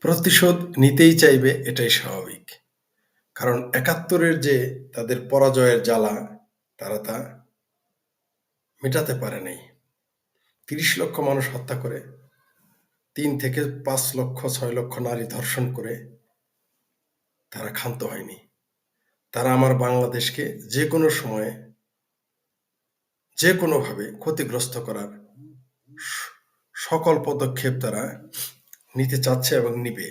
প্রতিশোধ নিতেই চাইবে এটাই স্বাভাবিক। কারণ একাত্তরের যে তাদের পরাজয়ের জ্বালা, তারা তা মেটাতে পারে নাই। ৩০ লক্ষ মানুষ হত্যা করে, তিন থেকে পাঁচ লক্ষ, ছয় লক্ষ নারী ধর্ষণ করে তারা ক্ষান্ত হয়নি। তারা আমার বাংলাদেশকে যে কোনো সময়ে, যে কোনোভাবে ক্ষতিগ্রস্ত করার সকল পদক্ষেপ তারা নিতে চাচ্ছে এবং নিবে।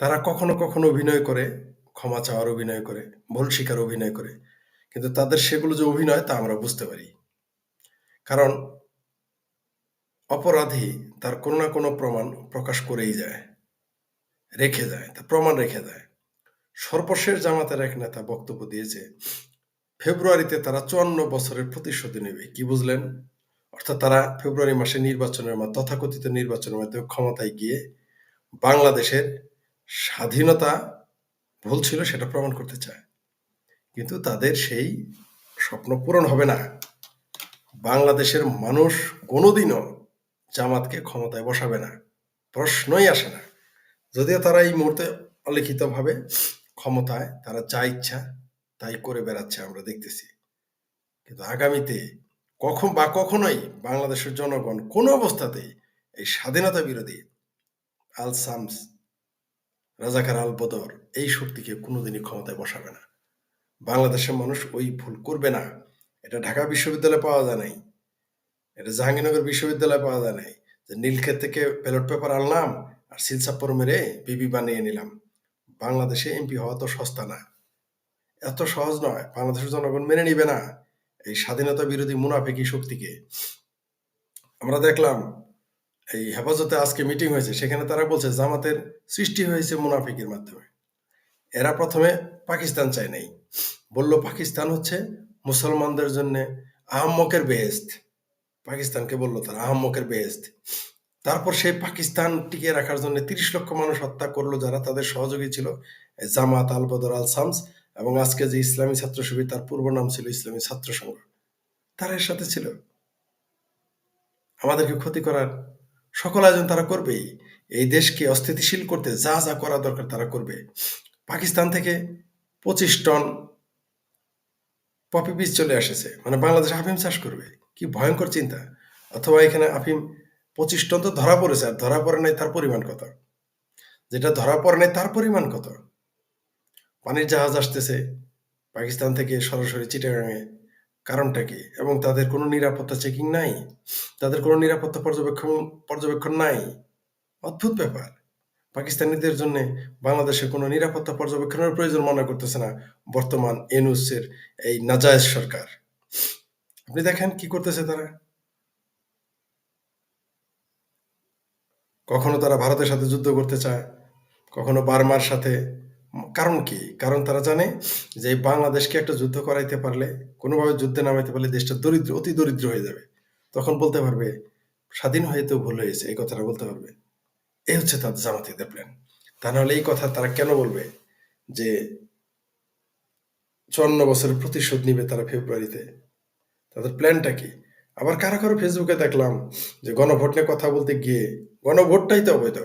তারা কখনো, কখনো অভিনয় করে, ক্ষমা চাওয়ার অভিনয় করে, ভুল শিকার অভিনয় করে। কিন্তু তাদের সেগুলো যে অভিনয় তা আমরা বুঝতে পারি। কারণ অপরাধী তার কোনো না কোনো প্রমাণ প্রকাশ করেই যায়। রেখে যায়, তার প্রমাণ রেখে যায়। সর্বশেষ জামাতের এক নেতা বক্তব্য দিয়েছে, ফেব্রুয়ারিতে তারা ৫৪ বছরের প্রতিশোধ নেবে। কি বুঝলেন? অর্থাৎ তারা ফেব্রুয়ারি মাসে নির্বাচনের মা তথাকথিত নির্বাচনের মাধ্যমে ক্ষমতায় গিয়ে বাংলাদেশের স্বাধীনতা ভুল ছিল সেটা প্রমাণ করতে চায়। কিন্তু তাদের সেই স্বপ্ন পূরণ হবে না। বাংলাদেশের মানুষ কোনোদিনও জামাতকে ক্ষমতায় বসাবে না। প্রশ্নই আসে না। যদিও তারা এই মুহূর্তে অলিখিতভাবে ক্ষমতায়, তারা যা ইচ্ছা তাই করে বেড়াচ্ছে আমরা দেখতেছি। কিন্তু আগামীতে কখন বা কখনোই বাংলাদেশের জনগণ কোনো অবস্থাতেই এই স্বাধীনতা বিরোধী আল সামস, রাজাকার আল বদর এই শক্তিকে কোনোদিনই ক্ষমতায় বসাবে না। বাংলাদেশের মানুষ ওই ভুল করবে না। এটা ঢাকা বিশ্ববিদ্যালয়ে পাওয়া যায় নাই। এটা জাহাঙ্গীরনগর বিশ্ববিদ্যালয়ে পাওয়া যায় নাই। যে নীলক্ষেত থেকে ব্যালট পেপার আনলাম আর সিল চাপ্পর মেরে বিবি বানিয়ে নিলাম। বাংলাদেশে এমপি হওয়া তো সস্তা না। এত সহজ নয়। বাংলাদেশের জনগণ মেনে নিবে না এই স্বাধীনতা বিরোধী মুনাফিকি শক্তিকে। আমরা দেখলাম, এই হেফাজতে আজকে মিটিং হয়েছে, সেখানে তারা বলছে জামাতের সৃষ্টি হয়েছে মুনাফিকের মাধ্যমে। এরা প্রথমে পাকিস্তান চায় নাই। বলল, পাকিস্তান হচ্ছে মুসলমানদের জন্য আহাম্মকের বেহেস্ত। পাকিস্তানকে বলল, তারা আহাম্মকের বেহেস্ত। তারপর সেই পাকিস্তান টিকিয়ে রাখার জন্য ৩০ লক্ষ মানুষ হত্যা করল যারা তাদের সহযোগী ছিল জামাত আল বদর আল শামস এবং আজকে যে ইসলামী ছাত্র শিবির তার পূর্ব নাম ছিল ইসলামী ছাত্র সংঘ। তারা এর সাথে ছিল। আমাদেরকে ক্ষতি করার সকল আয়োজন তারা করবেই। এই দেশকে অস্থিতিশীল করতে যা, যা করা দরকার তারা করবে। পাকিস্তান থেকে ২৫ টন পপি বীজ চলে এসেছে। মানে বাংলাদেশে আফিম চাষ করবে। কি ভয়ঙ্কর চিন্তা। অথবা এখানে আফিম ২৫ টন তো ধরা পড়েছে আর ধরা পড়ে নাই তার পরিমাণ কত? যেটা ধরা পড়ে নাই তার পরিমাণ কত? পানির জাহাজ আসতেছে পাকিস্তান থেকে সরাসরি চিটাগাংয়ে। কারণটা কি? এবং তাদের কোনো নিরাপত্তা চেকিং নাই। তাদের কোনো নিরাপত্তা পর্যবেক্ষণ পর্যবেক্ষণ নাই। অদ্ভুত ব্যাপার। পাকিস্তানিদের জন্য বাংলাদেশে কোনো নিরাপত্তা পর্যবেক্ষণের প্রয়োজন মনে করতেছে না বর্তমান ইউনূসের এই নাজায়েজ সরকার। আপনি দেখেন কি করতেছে তারা? কখনো তারা ভারতের সাথে যুদ্ধ করতে চায়, কখনো বার্মার সাথে। কারণ কি? কারণ তারা জানে যে বাংলাদেশকে একটা যুদ্ধ করাইতে পারলে, কোনোভাবে যুদ্ধে নামাইতে পারলে দেশটা দরিদ্র, অতি দরিদ্র হয়ে যাবে। তখন বলতে পারবে স্বাধীন হয়ে তো ভুল হয়েছে এই কথাটা বলতে পারবে। এই হচ্ছে তাদের জামাতিদের প্ল্যান। তা নাহলে এই কথা তারা কেন বলবে যে ৫৪ বছরের প্রতিশোধ নিবে তারা ফেব্রুয়ারিতে? তাদের প্ল্যানটা কি? আবার কারও, কারও ফেসবুকে দেখলাম যে গণভোট নিয়ে কথা বলতে গিয়ে গণভোটটাই তো অবৈধ।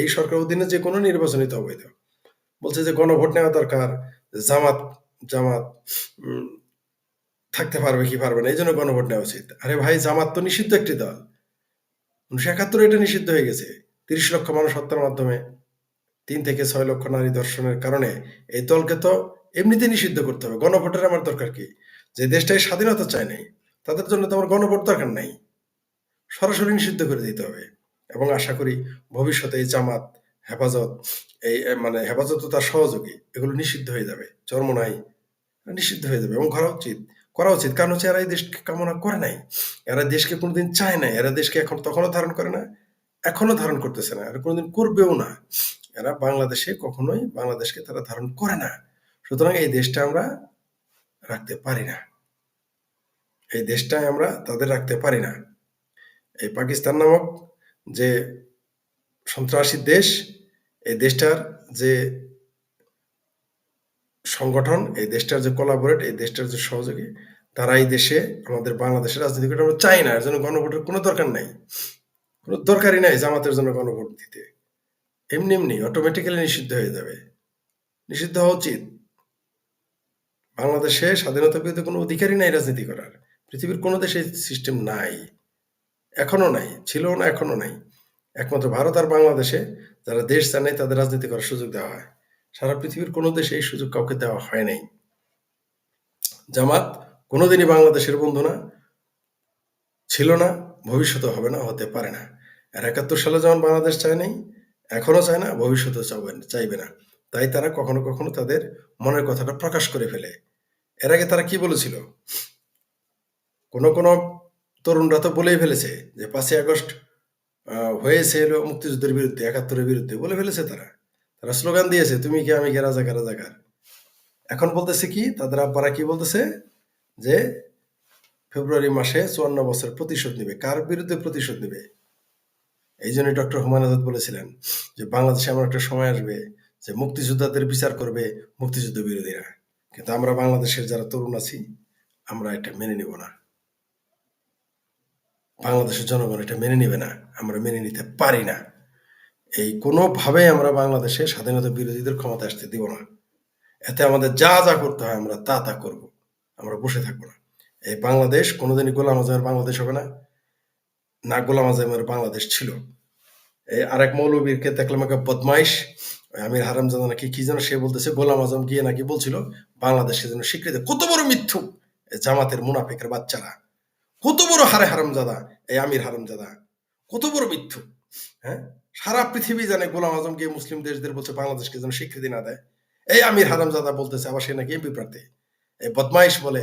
এই সরকার অধীনে যে কোনো নির্বাচনই তো অবৈধ। বলছে যে গণভোট নেওয়া দরকার। জামাত জামাত থাকতে পারবে কি পারবে না। এই জন্য গণভোট নেওয়া উচিত। আরে ভাই জামাত তো নিষিদ্ধ একটি দল। ১৯৭১ এটা নিষিদ্ধ হয়ে গেছে। ৩০ লক্ষ মানুষ হত্যার মাধ্যমে তিন থেকে ছয় লক্ষ নারী ধর্ষণের কারণে এই দলকে তো এমনিতে নিষিদ্ধ করতে হবে। গণভোটের আমার দরকার কি? যে দেশটায় স্বাধীনতা চায় নাই, তাদের জন্য তো আমার গণভোট দরকার নাই। সরাসরি নিষিদ্ধ করে দিতে হবে। এবং আশা করি ভবিষ্যতে এই জামাত, হেফাজত এই মানে হেফাজত তার সহযোগী এগুলো নিষিদ্ধ হয়ে যাবে। চরমোনাই নিষিদ্ধ হয়ে যাবে এবং করা উচিত। করা উচিত। কারণ হচ্ছে এরা এই দেশকে কামনা করে নাই। এরা দেশকে কোনোদিন চায় নাই। এরা দেশকে এখন তখনও ধারণ করে না, এখনও ধারণ করতেছে না। এরা কোনোদিন করবেও না। এরা বাংলাদেশে কখনোই বাংলাদেশকে তারা ধারণ করে না। সুতরাং এই দেশটা আমরা রাখতে পারি না। এই দেশটায় আমরা তাদের রাখতে পারি না। এই পাকিস্তান নামক যে সন্ত্রাসী দেশ, এই দেশটার যে সংগঠন, এই দেশটার যে কোলাবোরেট, এই দেশটার যে সহযোগী, তারা এই দেশে আমাদের বাংলাদেশের রাজনীতি করতে আমরা চাই না। এর জন্য গণভোটের কোনো দরকার নাই। কোনো দরকারই নাই জামাতের জন্য গণভোট দিতে। এমনি এমনি অটোমেটিক্যালি নিষিদ্ধ হয়ে যাবে নিষিদ্ধ হওয়া উচিত বাংলাদেশে স্বাধীনতা বিরুদ্ধে কোনো অধিকারই নাই রাজনীতি করার পৃথিবীর কোনো দেশে সিস্টেম নাই এখনও নাই ছিল না এখনও নাই একমাত্র ভারত আর বাংলাদেশে যারা দেশ চায় নাই, তাদের রাজনীতি করার সুযোগ দেওয়া হয়। সারা পৃথিবীর কোনো দেশে এই সুযোগ কাউকে দেওয়া হয় নাই। জামাত কোনোদিনই বাংলাদেশের বন্ধু না, ছিল না ভবিষ্যতে হবে না, হতে পারে না। আর একাত্তর সালে যেমন বাংলাদেশ চায় নাই এখনও চায় না, ভবিষ্যতেও চাইবে না। তাই তারা কখনো কখনো তাদের মনের কথাটা প্রকাশ করে ফেলে। এর আগে তারা কি বলেছিল? কোনো কোনো তরুণরা তো বলেই ফেলেছে যে পাঁচই আগস্ট হয়েছে এলো মুক্তিযুদ্ধের বিরুদ্ধে, একাত্তরের বিরুদ্ধে বলে ফেলেছে তারা। তারা স্লোগান দিয়েছে, তুমি কি, আমি কে রাজাকার রাজাকার? এখন বলতেছে কি, তাদের আব্বারা কি বলতেছে? যে ফেব্রুয়ারি মাসে চুয়ান্ন বছর প্রতিশোধ নেবে। কার বিরুদ্ধে প্রতিশোধ নেবে? এই জন্য ডক্টর হুমায়ুন আজাদ বলেছিলেন যে বাংলাদেশে এমন একটা সময় আসবে যে মুক্তিযোদ্ধাদের বিচার করবে মুক্তিযুদ্ধ বিরোধীরা। কিন্তু আমরা বাংলাদেশের যারা তরুণ আছি, আমরা এটা মেনে নিব না। বাংলাদেশের জনগণ এটা মেনে নেবে না, আমরা মেনে নিতে পারি না। এই কোনোভাবে আমরা বাংলাদেশে স্বাধীনতা বিরোধীদের ক্ষমতা আসতে দিব না। এতে আমাদের যা যা করতে হয় আমরা তা তা করব, আমরা বসে থাকব না। এই বাংলাদেশ কোনোদিনই গোলাম আজমের বাংলাদেশ হবে না না গোলাম আজমের বাংলাদেশ ছিল। এই আরেক মৌলবীরকে দেখলাম একটা বদমাইশ আমির হারামজাদা নাকি কি যেন সে বলতেছে, গোলাম আজম গিয়ে নাকি বলছিল বাংলাদেশকে যেন স্বীকৃতি, কত বড় মিথ্যুক জামাতের মুনাফিকের বাচ্চারা। কত বড় হারে হারামজাদা, এই আমির হারামজাদা? কত বড় মিথ্যুক হ্যাঁ? সারা পৃথিবী জানে গোলাম আজম গিয়ে মুসলিম দেশদের বলছে বাংলাদেশকে যেন স্বীকৃতি না দেয়। এই আমির হারামজাদা বলতেছে, আবার সে নাকি এমপি প্রার্থী। এই বদমাইশ বলে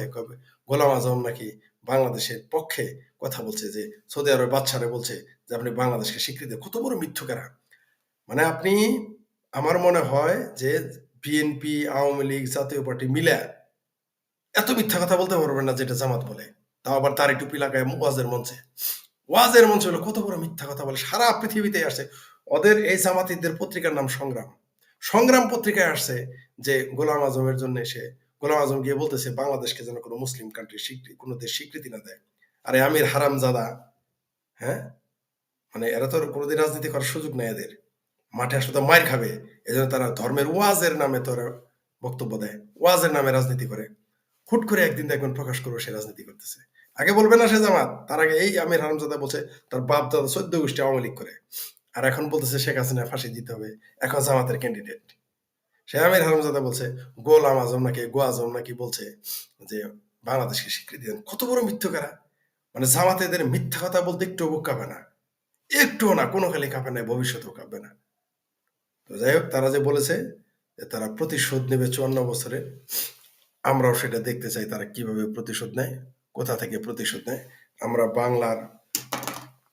গোলাম আজম নাকি বাংলাদেশের পক্ষে কথা বলছে যে, সৌদি আরবের বাচ্চারা বলছে যে, আপনি বাংলাদেশকে স্বীকৃতি। কত বড় মিথ্যুকেরা মানে আপনি, আমার মনে হয় যে বিএনপি, আওয়ামী লীগ জাতীয় পার্টি মিলে এত মিথ্যা কথা বলতে পারবেন না যেটা জামাত বলে। তাও আবার তার টুপি লাগায় ওয়াজের মঞ্চে। ওয়াজের মঞ্চে হলো কত বড় মিথ্যা কথা বলে, সারা পৃথিবীতে আসছে ওদের এই জামাতিদের পত্রিকার নাম সংগ্রাম। সংগ্রাম পত্রিকায় আসছে যে গোলাম আজমের জন্য এসে, গোলাম আজম গিয়ে বলতেছে, বাংলাদেশকে যেন কোনো মুসলিম কান্ট্রি স্বীকৃতি কোনো দেশ স্বীকৃতি না দেয়। আরে আমির হারামজাদা হ্যাঁ? মানে এরা তো কোনোদিন রাজনীতি করার সুযোগ নেই এদের। মাঠে আসলে তো মার খাবে। এজন্য তারা ধর্মের ওয়াজের নামে তোরা বক্তব্য দেয়। ওয়াজের নামে রাজনীতি করে। হুট করে একদিন দেখবেন প্রকাশ করব সে রাজনীতি করতেছে। আগে বলবে না সে জামাত, তার আগে এই আমির হারামজাদা বলছে, তার বাপ দাদা চোদ্দ গোষ্ঠী আওয়ামী লীগ করে। আর এখন বলতেছে শেখ হাসিনা ফাঁসি দিতে হবে, এখন জামাতের ক্যান্ডিডেট সে আমির হারামজাদা বলছে, গোলাম আজম নাকি, গো আজম নাকি বলছে যে, বাংলাদেশকে স্বীকৃতি দেন। কত বড় মিথ্যকারা মানে জামাতে এদের মিথ্যা কথা বলতে একটু বুক কাঁপে না। একটুও না, কোনো খালি কাঁপে না, ভবিষ্যতেও কাঁপবে না। তো যাই হোক, তারা যে বলেছে যে তারা প্রতিশোধ নেবে চুয়ান্ন বছরে, আমরাও সেটা দেখতে চাই তারা কীভাবে প্রতিশোধ নেয়। কোথা থেকে প্রতিশোধ নেয়? আমরা বাংলার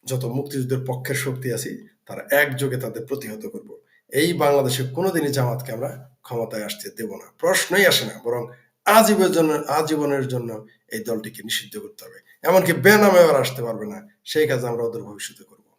যত মুক্তিযুদ্ধের পক্ষের শক্তি আছি, তারা একযোগে তাদের প্রতিহত করব। এই বাংলাদেশে কোনোদিনই জামাতকে আমরা ক্ষমতায় আসতে দেব না। প্রশ্নই আসে না, বরং আজীবের জন্য, আজীবনের জন্য এই দলটিকে নিষিদ্ধ করতে হবে। এমনকি বেনামে আর আসতে পারবে না। সেই কাজ আমরা ওদের ভবিষ্যতে করব।